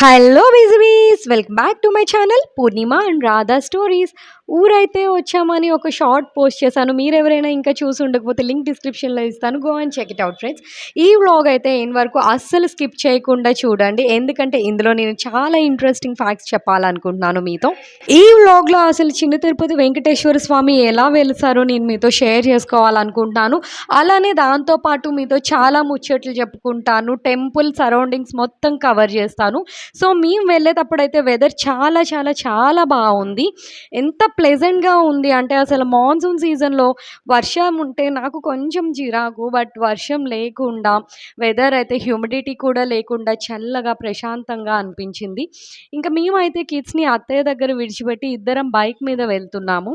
Hello busy bees welcome back to my channel Purnima and Radha stories ఊరైతే వచ్చామని ఒక short post చేశాను. మీరు ఎవరైనా ఇంకా చూసి ఉండకపోతే లింక్ డిస్క్రిప్షన్లో ఇస్తాను. Go and check it out friends ఈ వ్లాగ్ అయితే ఏం వరకు అస్సలు స్కిప్ చేయకుండా చూడండి. ఎందుకంటే ఇందులో నేను చాలా ఇంట్రెస్టింగ్ ఫ్యాక్ట్స్ చెప్పాలనుకుంటున్నాను మీతో. ఈ వ్లాగ్లో అసలు చిన్న తిరుపతి వెంకటేశ్వర స్వామి ఎలా వెళ్తారో నేను మీతో షేర్ చేసుకోవాలనుకుంటున్నాను. అలానే దాంతోపాటు మీతో చాలా ముచ్చట్లు చెప్పుకుంటాను. టెంపుల్ సరౌండింగ్స్ మొత్తం కవర్ చేస్తాను. సో మేము వెళ్ళేటప్పుడు అయితే వెదర్ చాలా చాలా చాలా బాగుంది. ఎంత ప్లెజెంట్గా ఉంది అంటే అసలు మాన్సూన్ సీజన్లో వర్షం ఉంటే నాకు కొంచెం చిరాకు బట్ వర్షం లేకుండా వెదర్ అయితే హ్యూమిడిటీ కూడా లేకుండా చల్లగా ప్రశాంతంగా అనిపించింది. ఇంకా మేమైతే కిడ్స్ని అత్తయ్య దగ్గర విడిచిపెట్టి ఇద్దరం బైక్ మీద వెళ్తున్నాము.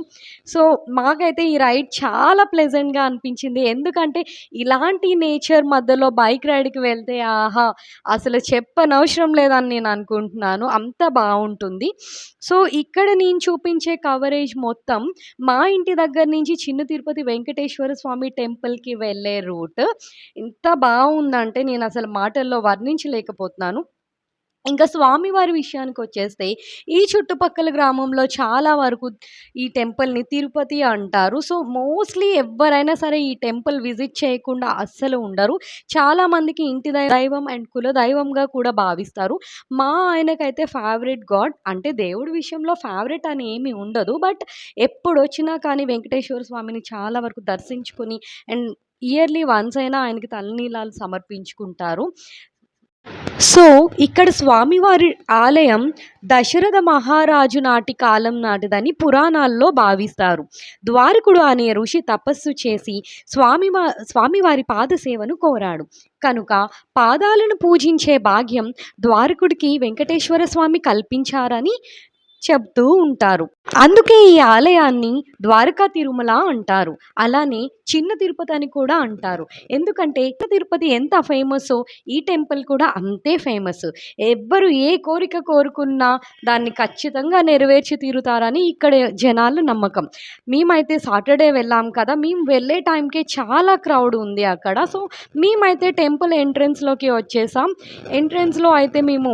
సో మాకైతే ఈ రైడ్ చాలా ప్లెజెంట్గా అనిపించింది. ఎందుకంటే ఇలాంటి నేచర్ మధ్యలో బైక్ రైడ్కి వెళ్తే ఆహా అసలు చెప్పనవసరం లేదని నేను అనుకుంటున్నాను అంత బాగుంటుంది. సో ఇక్కడ నేను చూపించే కవరేజ్ మొత్తం మా ఇంటి దగ్గర నుంచి చిన్న తిరుపతి వెంకటేశ్వర స్వామి టెంపుల్కి వెళ్ళే రూట్. ఎంత బాగుందంటే నేను అసలు మాటల్లో వర్ణించలేకపోతున్నాను. ఇంకా స్వామివారి విషయానికి వచ్చేస్తే ఈ చుట్టుపక్కల గ్రామంలో చాలా వరకు ఈ టెంపుల్ని తిరుపతి అంటారు. సో మోస్ట్లీ ఎవరైనా సరే ఈ టెంపుల్ విజిట్ చేయకుండా అస్సలు ఉండరు. చాలామందికి ఇంటి దై- దైవం అండ్ కుల దైవంగా కూడా భావిస్తారు. మా ఆయనకైతే ఫేవరెట్ గాడ్. అంటే దేవుడి విషయంలో ఫేవరెట్ అని ఏమీ ఉండదు. బట్ ఎప్పుడు వచ్చినా కానీ వెంకటేశ్వర స్వామిని చాలా వరకు దర్శించుకొని అండ్ ఇయర్లీ వన్స్ అయినా ఆయనకి తలనీలాలు సమర్పించుకుంటారు. సో ఇక్కడ స్వామివారి ఆలయం దశరథ మహారాజు నాటి కాలం నాటిదని పురాణాల్లో భావిస్తారు. ద్వారకుడు అనే ఋషి తపస్సు చేసి స్వామి స్వామివారి పాదసేవను కోరాడు. కనుక పాదాలను పూజించే భాగ్యం ద్వారకుడికి వెంకటేశ్వర స్వామి కల్పించారని చెప్తూ ఉంటారు. అందుకే ఈ ఆలయాన్ని ద్వారకా తిరుమల అంటారు. అలానే చిన్న తిరుపతి అని కూడా అంటారు. ఎందుకంటే చిన్న తిరుపతి ఎంత ఫేమస్సో ఈ టెంపుల్ కూడా అంతే ఫేమస్. ఎవ్వరు ఏ కోరిక కోరుకున్నా దాన్ని ఖచ్చితంగా నెరవేర్చి తీరుతారని ఇక్కడ జనాలు నమ్మకం. మేమైతే సాటర్డే వెళ్ళాం కదా మేము వెళ్ళే టైంకే చాలా క్రౌడ్ ఉంది అక్కడ. సో మేమైతే టెంపుల్ ఎంట్రన్స్లోకి వచ్చేసాం. ఎంట్రన్స్లో అయితే మేము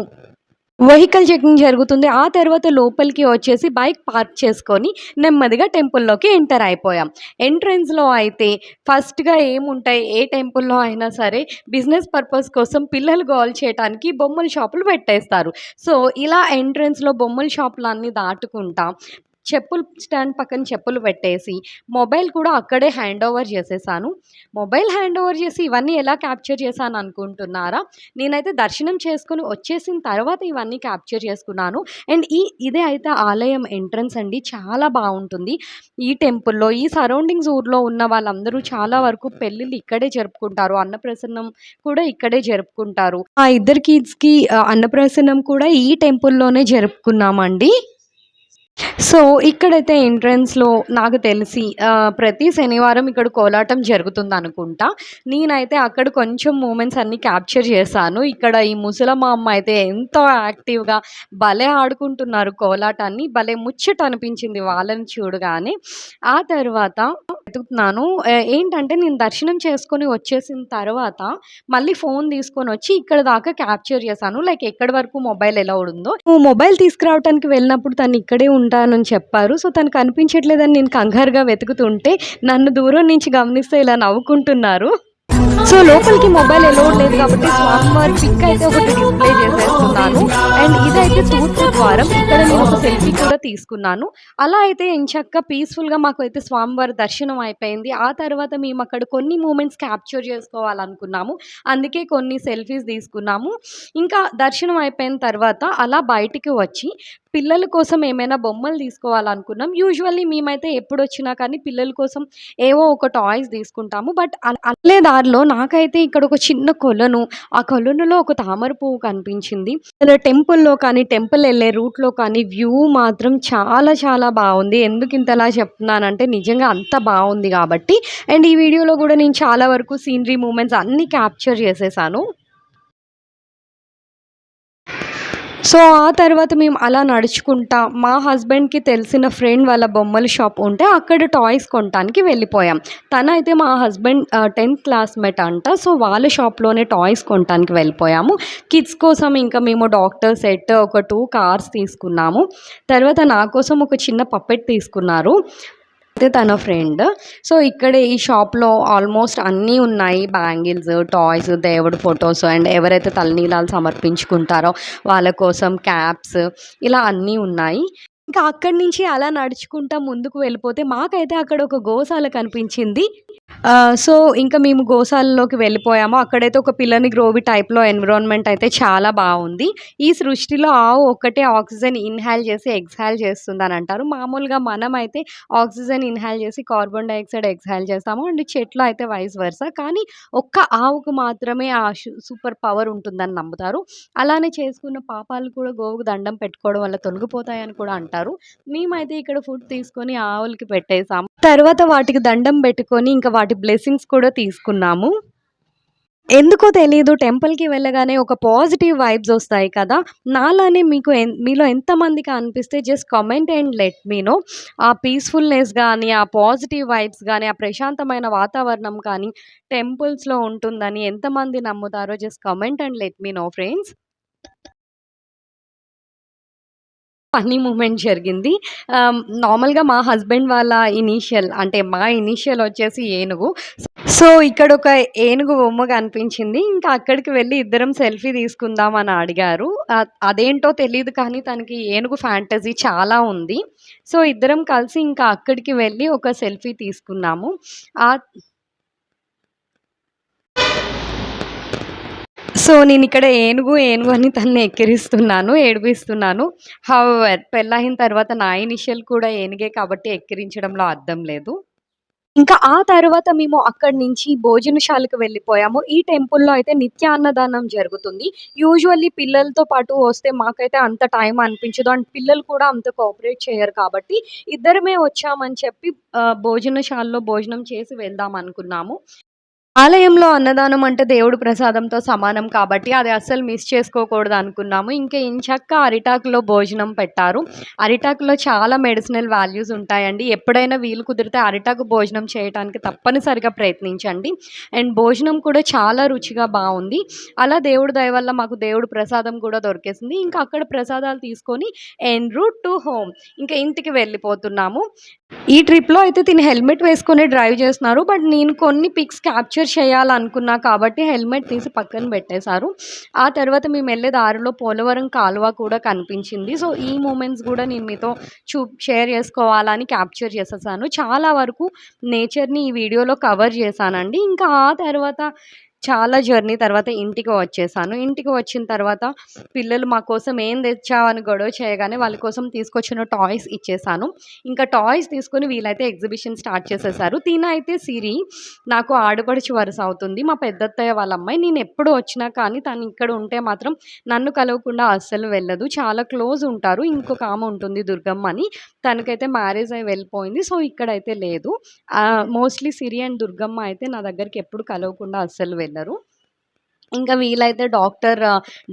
వెహికల్ చెకింగ్ జరుగుతుంది. ఆ తర్వాత లోపలికి వచ్చేసి బైక్ పార్క్ చేసుకొని నెమ్మదిగా టెంపుల్లోకి ఎంటర్ అయిపోయాం. ఎంట్రన్స్లో అయితే ఫస్ట్గా ఏముంటాయి? ఏ టెంపుల్లో అయినా సరే బిజినెస్ పర్పస్ కోసం పిల్లలు గోల్ చేయడానికి బొమ్మల షాపులు పెట్టేస్తారు. సో ఇలా ఎంట్రన్స్లో బొమ్మల షాపులు అన్నీ దాటుకుంటా చెప్పులు స్టాండ్ పక్కన చెప్పులు పెట్టేసి మొబైల్ కూడా అక్కడే హ్యాండ్ ఓవర్ చేసేసాను. మొబైల్ హ్యాండ్ ఓవర్ చేసి ఇవన్నీ ఎలా క్యాప్చర్ చేశాను అనుకుంటున్నారా? నేనైతే దర్శనం చేసుకుని వచ్చేసిన తర్వాత ఇవన్నీ క్యాప్చర్ చేసుకున్నాను. అండ్ ఈ ఇదే అయితే ఆలయం ఎంట్రన్స్ అండి. చాలా బాగుంటుంది. ఈ టెంపుల్లో ఈ సరౌండింగ్స్ ఊర్లో ఉన్న వాళ్ళందరూ చాలా వరకు పెళ్ళిళ్ళు ఇక్కడే జరుపుకుంటారు. అన్నప్రసన్నం కూడా ఇక్కడే జరుపుకుంటారు. ఆ ఇద్దరు కిడ్స్కి అన్నప్రసన్నం కూడా ఈ టెంపుల్లోనే జరుపుకున్నామండి. సో ఇక్కడైతే ఎంట్రన్స్లో నాకు తెలిసి ప్రతి శనివారం ఇక్కడ కోలాటం జరుగుతుంది అనుకుంటా నేనైతే అక్కడ కొంచెం మూమెంట్స్ అన్నీ క్యాప్చర్ చేశాను. ఇక్కడ ఈ ముసలమ్మ అమ్మ అయితే ఎంతో యాక్టివ్గా భలే ఆడుకుంటున్నారు కోలాటాన్ని. భలే ముచ్చట అనిపించింది వాళ్ళని చూడగానే. ఆ తర్వాత వెతుకుతున్నాను. ఏంటంటే నేను దర్శనం చేసుకొని వచ్చేసిన తర్వాత మళ్ళీ ఫోన్ తీసుకొని వచ్చి ఇక్కడ దాకా క్యాప్చర్ చేశాను. లైక్ ఎక్కడి వరకు మొబైల్ ఎలా ఉందో. నువ్వు మొబైల్ తీసుకురావడానికి వెళ్ళినప్పుడు తను ఇక్కడే ఉంటానని చెప్పారు. సో తను కనిపించట్లేదని నేను కంగారుగా వెతుకుతుంటే నన్ను దూరం నుంచి గమనిస్తే ఇలా నవ్వుకుంటున్నారు. సో లోపలికి మొబైల్ ఎలౌడ్ లేదు కాబట్టి స్వామివారి పిక్ అయితే ఒకటి డిస్ప్లే చేసేస్తున్నాను. అండ్ ఇదైతే తూర్పు ద్వారం ఇక్కడ నేను ఒక సెల్ఫీ కూడా తీసుకున్నాను. అలా అయితే ఎంచక్క పీస్ఫుల్గా మాకు అయితే స్వామివారి దర్శనం అయిపోయింది. ఆ తర్వాత మేము అక్కడ కొన్ని మూమెంట్స్ క్యాప్చర్ చేసుకోవాలనుకున్నాము. అందుకే కొన్ని సెల్ఫీస్ తీసుకున్నాము. ఇంకా దర్శనం అయిపోయిన తర్వాత అలా బయటికి వచ్చి పిల్లల కోసం ఏమైనా బొమ్మలు తీసుకోవాలనుకున్నాం. యూజువల్లీ మేమైతే ఎప్పుడు వచ్చినా కానీ పిల్లల కోసం ఏవో ఒక టాయ్స్ తీసుకుంటాము. బట్ అల్లే దారిలో నాకైతే ఇక్కడ ఒక చిన్న కొలను ఆ కొలనులో ఒక తామర పువ్వు కనిపించింది. అసలు టెంపుల్లో కానీ టెంపుల్ వెళ్ళే రూట్లో కానీ వ్యూ మాత్రం చాలా చాలా బాగుంది. ఎందుకు ఇంతలా చెప్తున్నానంటే నిజంగా అంత బాగుంది కాబట్టి. అండ్ ఈ వీడియోలో కూడా నేను చాలా వరకు సీనరీ మూమెంట్స్ అన్నీ క్యాప్చర్ చేసేసాను. సో ఆ తర్వాత మేము అలా నడుచుకుంటా మా హస్బెండ్కి తెలిసిన ఫ్రెండ్ వాళ్ళ బొమ్మల షాప్ ఉంటే అక్కడ టాయ్స్ కొనడానికి వెళ్ళిపోయాం. తనైతే మా హస్బెండ్ టెన్త్ క్లాస్మేట్ అంట సో వాళ్ళ షాప్లోనే టాయ్స్ కొనడానికి వెళ్ళిపోయాము. కిడ్స్ కోసం ఇంకా మేము డాక్టర్ సెట్ ఒక టూ కార్స్ తీసుకున్నాము. తర్వాత నా కోసం ఒక చిన్న పప్పెట్ తీసుకున్నారు. తన ఫ్రెండ్. సో ఇక్కడ ఈ షాప్లో ఆల్మోస్ట్ అన్నీ ఉన్నాయి. బ్యాంగిల్స్ టాయ్స్ దేవుడు ఫొటోస్ అండ్ ఎవరైతే తలనీలాలు సమర్పించుకుంటారో వాళ్ళ కోసం క్యాప్స్ ఇలా అన్నీ ఉన్నాయి. ఇంకా అక్కడి నుంచి అలా నడుచుకుంటా ముందుకు వెళ్ళిపోతే మాకైతే అక్కడ ఒక గోశాల కనిపించింది. సో ఇంకా మేము గోశాలలోకి వెళ్ళిపోయాము. అక్కడైతే ఒక పిల్లని గ్రోవి టైప్లో ఎన్విరాన్మెంట్ అయితే చాలా బాగుంది. ఈ సృష్టిలో ఆవు ఒక్కటే ఆక్సిజన్ ఇన్హాల్ చేసి ఎక్స్హాల్ చేస్తుంది అని అంటారు. మామూలుగా మనం అయితే ఆక్సిజన్ ఇన్హాల్ చేసి కార్బన్ డైఆక్సైడ్ ఎక్స్హాల్ చేస్తాము. అండ్ చెట్లు అయితే వైస్ వర్స. కానీ ఒక్క ఆవుకు మాత్రమే ఆ సూపర్ పవర్ ఉంటుందని నమ్ముతారు. అలానే చేసుకున్న పాపాలు కూడా గోవుకు దండం పెట్టుకోవడం వల్ల తొలగిపోతాయని కూడా అంటారు. మేమైతే ఇక్కడ ఫుడ్ తీసుకొని ఆవులకి పెట్టేసాము. తర్వాత వాటికి దండం పెట్టుకొని ఇంకా వాటి బ్లెస్సింగ్స్ కూడా తీసుకున్నాము. ఎందుకో తెలియదు టెంపుల్కి వెళ్ళగానే ఒక పాజిటివ్ వైబ్స్ వస్తాయి కదా. నాలానే మీకు మీలో ఎంతమందికి అనిపిస్తే just comment and let me know ఆ పీస్ఫుల్నెస్ కానీ ఆ పాజిటివ్ వైబ్స్ కానీ ఆ ప్రశాంతమైన వాతావరణం కానీ టెంపుల్స్లో ఉంటుందని ఎంతమంది నమ్ముతారో just comment and let me know friends. Funny moment జరిగింది. నార్మల్గా మా హస్బెండ్ వాళ్ళ ఇనీషియల్ అంటే మా ఇనీషియల్ వచ్చేసి ఏనుగు. సో ఇక్కడ ఒక ఏనుగు బొమ్మ కనిపించింది. ఇంకా అక్కడికి వెళ్ళి ఇద్దరం సెల్ఫీ తీసుకుందాం అని అడిగారు. అదేంటో తెలియదు కానీ తనకి ఏనుగు ఫ్యాంటజీ చాలా ఉంది. సో ఇద్దరం కలిసి ఇంకా అక్కడికి వెళ్ళి ఒక సెల్ఫీ తీసుకున్నాము. ఆ సో నేను ఇక్కడ ఏనుగు ఏనుగు అని తనని ఎక్కిరిస్తున్నాను ఏడిపిస్తున్నాను. హవర్ పెళ్ళయిన తర్వాత నా ఇనిషియల్ కూడా ఏనుగే కాబట్టి ఎక్కిరించడంలో అర్థం లేదు. ఇంకా ఆ తర్వాత మేము అక్కడి నుంచి భోజనశాలకు వెళ్ళిపోయాము. ఈ టెంపుల్లో అయితే నిత్య అన్నదానం జరుగుతుంది. యూజువల్లీ పిల్లలతో పాటు వస్తే మాకైతే అంత టైం అనిపించదు. అండ్ పిల్లలు కూడా అంత కోఆపరేట్ చేయరు కాబట్టి ఇద్దరమే వచ్చామని చెప్పి భోజనశాలలో భోజనం చేసి వెళ్దాం అనుకున్నాము. ఆలయంలో అన్నదానం అంటే దేవుడు ప్రసాదంతో సమానం కాబట్టి అది అస్సలు మిస్ చేసుకోకూడదు అనుకున్నాము. ఇంకా ఇంచక్క అరిటాకులో భోజనం పెట్టారు. అరిటాకులో చాలా మెడిసినల్ వాల్యూస్ ఉంటాయండి. ఎప్పుడైనా వీలు కుదిరితే అరిటాకు భోజనం చేయడానికి తప్పనిసరిగా ప్రయత్నించండి. అండ్ భోజనం కూడా చాలా రుచిగా బాగుంది. అలా దేవుడి దయ వల్ల మాకు దేవుడు ప్రసాదం కూడా దొరికేసింది. ఇంకా అక్కడ ప్రసాదాలు తీసుకొని అండ్ రూట్ టు హోమ్ ఇంకా ఇంటికి వెళ్ళిపోతున్నాము. ఈ ట్రిప్లో అయితే తిని హెల్మెట్ వేసుకొని డ్రైవ్ చేస్తున్నారు. బట్ నేను కొన్ని పిక్స్ క్యాప్చర్ చేయాలనుకున్నా కాబట్టి హెల్మెట్ తీసి పక్కన పెట్టేశారు. ఆ తర్వాత మేము వెళ్ళే దారిలో పోలవరం కాలువ కూడా కనిపించింది. సో ఈ మూమెంట్స్ కూడా నేను మీతో చూ షేర్ చేసుకోవాలని క్యాప్చర్ చేసేసాను. చాలా వరకు నేచర్ని ఈ వీడియోలో కవర్ చేశానండి. ఇంకా ఆ తర్వాత చాలా జర్నీ తర్వాత ఇంటికి వచ్చేసాను. ఇంటికి వచ్చిన తర్వాత పిల్లలు మా కోసం ఏం తెచ్చావని గొడవ చేయగానే వాళ్ళ కోసం తీసుకొచ్చిన టాయ్స్ ఇచ్చేసాను. ఇంకా టాయ్స్ తీసుకొని వీళ్ళైతే ఎగ్జిబిషన్ స్టార్ట్ చేసేసారు. తిన అయితే సిరి నాకు ఆడపడుచు వరుస అవుతుంది మా పెద్దత్తయ్య వాళ్ళ అమ్మాయి నేను ఎప్పుడు వచ్చినా కానీ తను ఇక్కడ ఉంటే మాత్రం నన్ను కలవకుండా అస్సలు వెళ్ళదు. చాలా క్లోజ్ ఉంటారు. ఇంకొక ఆమె ఉంటుంది దుర్గమ్మ అని తనకైతే మ్యారేజ్ అయి వెళ్ళిపోయింది. సో ఇక్కడైతే లేదు. మోస్ట్లీ సిరి అండ్ దుర్గమ్మ అయితే నా దగ్గరికి ఎప్పుడు కలవకుండా అస్సలు వెళ్ళరు. ఇంకా వీళ్ళైతే డాక్టర్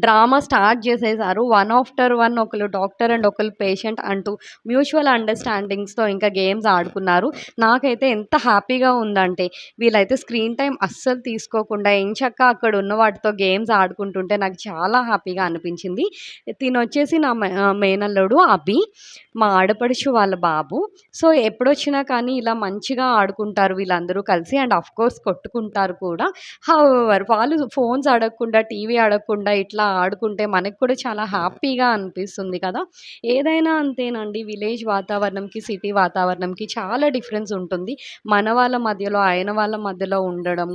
డ్రామా స్టార్ట్ చేసేసారు. వన్ ఆఫ్టర్ వన్ ఒకరు డాక్టర్ అండ్ ఒకరు పేషెంట్ అంటూ మ్యూచువల్ అండర్స్టాండింగ్స్తో ఇంకా గేమ్స్ ఆడుకున్నారు. నాకైతే ఎంత హ్యాపీగా ఉందంటే వీళ్ళైతే స్క్రీన్ టైం అస్సలు తీసుకోకుండా ఎంచక్క అక్కడ ఉన్న వాటితో గేమ్స్ ఆడుకుంటుంటే నాకు చాలా హ్యాపీగా అనిపించింది. తిను వచ్చేసి నా మేనల్లుడు అభి మా ఆడపడుచు వాళ్ళ బాబు. సో ఎప్పుడొచ్చినా కానీ ఇలా మంచిగా ఆడుకుంటారు వీళ్ళందరూ కలిసి అండ్ అఫ్ కోర్స్ కొట్టుకుంటారు కూడా. హవర్ వాళ్ళు ఫోన్స్ అడగకుండా టీవీ ఆడకుండా ఇట్లా ఆడుకుంటే మనకు కూడా చాలా హ్యాపీగా అనిపిస్తుంది కదా. ఏదైనా అంతేనండి. విలేజ్ వాతావరణంకి సిటీ వాతావరణంకి చాలా డిఫరెన్స్ ఉంటుంది. మన వాళ్ళ మధ్యలో ఆయన వాళ్ళ మధ్యలో ఉండడం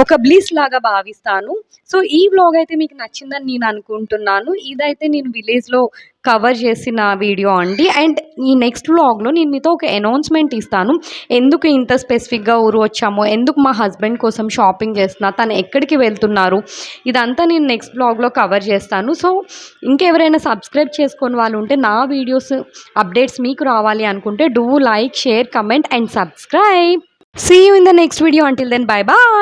ఒక బ్లీస్ లాగా భావిస్తాను. సో ఈ వ్లాగ్ అయితే మీకు నచ్చిందని నేను అనుకుంటున్నాను. ఇదైతే నేను విలేజ్లో కవర్ చేసిన వీడియో అండి. అండ్ ఈ నెక్స్ట్ వ్లాగ్లో నేను మీతో ఒక అనౌన్స్మెంట్ ఇస్తాను. ఎందుకు ఇంత స్పెసిఫిక్గా ఊరు వచ్చామో ఎందుకు మా హస్బెండ్ కోసం షాపింగ్ చేస్తున్నా తను ఎక్కడికి వెళ్తున్నారు ఇదంతా నేను నెక్స్ట్ బ్లాగ్లో కవర్ చేస్తాను. సో ఇంకెవరైనా సబ్స్క్రైబ్ చేసుకొని వాళ్ళు ఉంటే నా వీడియోస్ అప్డేట్స్ మీకు రావాలి అనుకుంటే do like share comment and subscribe see you in the next video until then bye bye